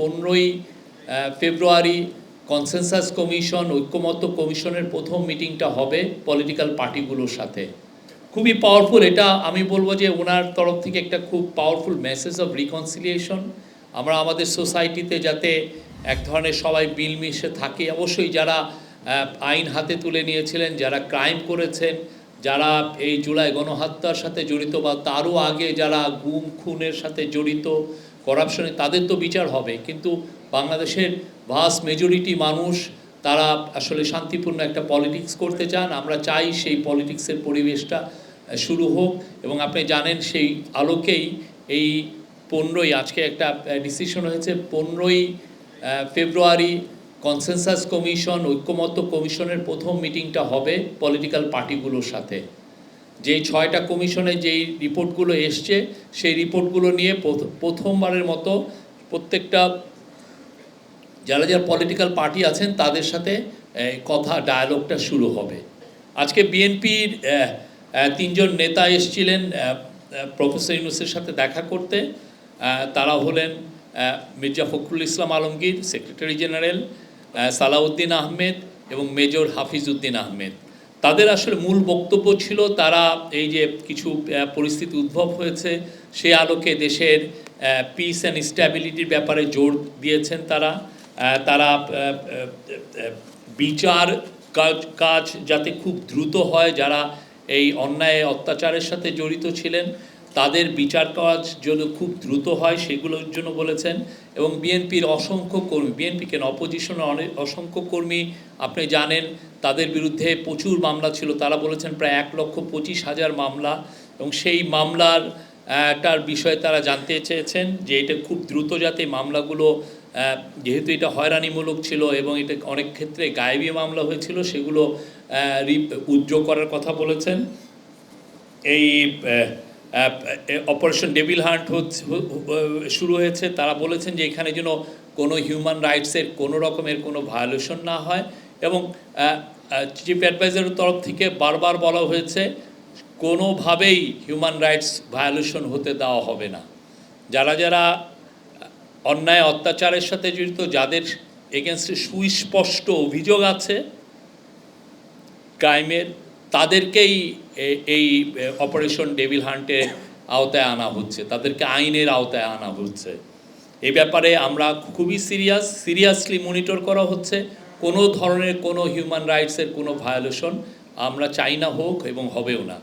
পনেরোই ফেব্রুয়ারি consensus commission ঐক্যমত্য কমিশনের প্রথম মিটিংটা হবে পলিটিক্যাল পার্টিগুলোর সাথে। খুবই পাওয়ারফুল এটা আমি বলব যে ওনার তরফ থেকে একটা খুব পাওয়ারফুল মেসেজ অফ রিকনসিলিয়েশন আমরা আমাদের সোসাইটিতে যাতে এক ধরনের সবাই মিলমিশে থাকে, অবশ্যই যারা আইন হাতে তুলে নিয়েছিলেন, যারা ক্রাইম করেছেন, যারা এই জুলাই গণহত্যার সাথে জড়িত বা তারও আগে যারা গুম, খুনের সাথে জড়িত করাপশনে তাদের তো বিচার হবে, কিন্তু বাংলাদেশের ভাস মেজরিটি মানুষ, তারা আসলে শান্তিপূর্ণ একটা পলিটিক্স করতে চান। আমরা চাই সেই পলিটিক্সের পরিবেশটা শুরু হোক। এবং আপনি জানেন সেই আলোকেই এই পনেরোই, আজকে একটা ডিসিশন হয়েছে। পনেরোই ফেব্রুয়ারি কনসেনসাস কমিশন ঐক্যমত্য কমিশনের প্রথম মিটিংটা হবে পলিটিক্যাল পার্টিগুলোর সাথে। যেই ছয়টা কমিশনে যেই রিপোর্টগুলো এসছে, সেই রিপোর্টগুলো নিয়ে প্রথ- প্রথমবারের মতো প্রত্যেকটা যারা যারা পলিটিক্যাল পার্টি আছেন, তাদের সাথে কথা ডায়ালগটা শুরু হবে। আজকে বিএনপির তিনজন নেতা এসেছিলেন প্রফেসর ইউনুসের সাথে দেখা করতে। তারা হলেন মির্জা ফখরুল ইসলাম আলমগীর, সেক্রেটারি জেনারেল সালাউদ্দিন আহমেদ এবং মেজর হাফিজ উদ্দিন আহমেদ। তাদের আসলে মূল বক্তব্য ছিল তারা এই যে কিছু পরিস্থিতি উদ্ভব হয়েছে, সে আলোকে দেশের পিস অ্যান্ড স্ট্যাবিলিটির ব্যাপারে জোর দিয়েছেন তারা। তারা বিচার কাজ কাজ যাতে খুব দ্রুত হয়, যারা এই অন্যায় অত্যাচারের সাথে জড়িত ছিলেন। তাদের বিচার কাজ যেন খুব দ্রুত হয় সেগুলোর জন্য বলেছেন। এবং বিএনপির অসংখ্য কর্মী, বিএনপি কেন অপোজিশনের অনেক অসংখ্য কর্মী, আপনি জানেন, তাদের বিরুদ্ধে প্রচুর মামলা ছিল। তারা বলেছেন প্রায় এক লক্ষ পঁচিশ হাজার মামলা। এবং সেই মামলার টার বিষয়ে তারা জানতে চেয়েছেন যে এটা খুব দ্রুত যাতে মামলাগুলো যেহেতু এটা হয়রানিমূলক ছিল এবং এটা অনেক ক্ষেত্রে গায়েবী মামলা হয়েছিল, সেগুলো রিপ উজ্জ্ব করার কথা বলেছেন। এই অপারেশন ডেভিল হান্ট শুরু হয়েছে। তারা বলেছেন যে এখানে যেন কোনো হিউম্যান রাইটসের কোনো রকমের কোনো ভায়োলেশন না হয় এবং চিফ অ্যাডভাইজারের তরফ থেকে বারবার বলা হয়েছে, কোনোভাবেই হিউম্যান রাইটস ভায়োলেশন হতে দেওয়া হবে না। যারা যারা অন্যায় অত্যাচারের সাথে জড়িত, যাদের এগেনস্টে সুস্পষ্ট অভিযোগ আছে ক্রাইমের তাদেরকেই এই অপারেশন ডেভিল হান্টের আওতায় আনা হচ্ছে, তাদেরকে আইনের আওতায় আনা হচ্ছে। এ ব্যাপারে আমরা খুবই সিরিয়াস, সিরিয়াসলি মনিটর করা হচ্ছে, কোনো ধরনের কোনো হিউম্যান রাইটসের কোনো ভায়োলেশন আমরা চাই না হোক এবং হবেও না।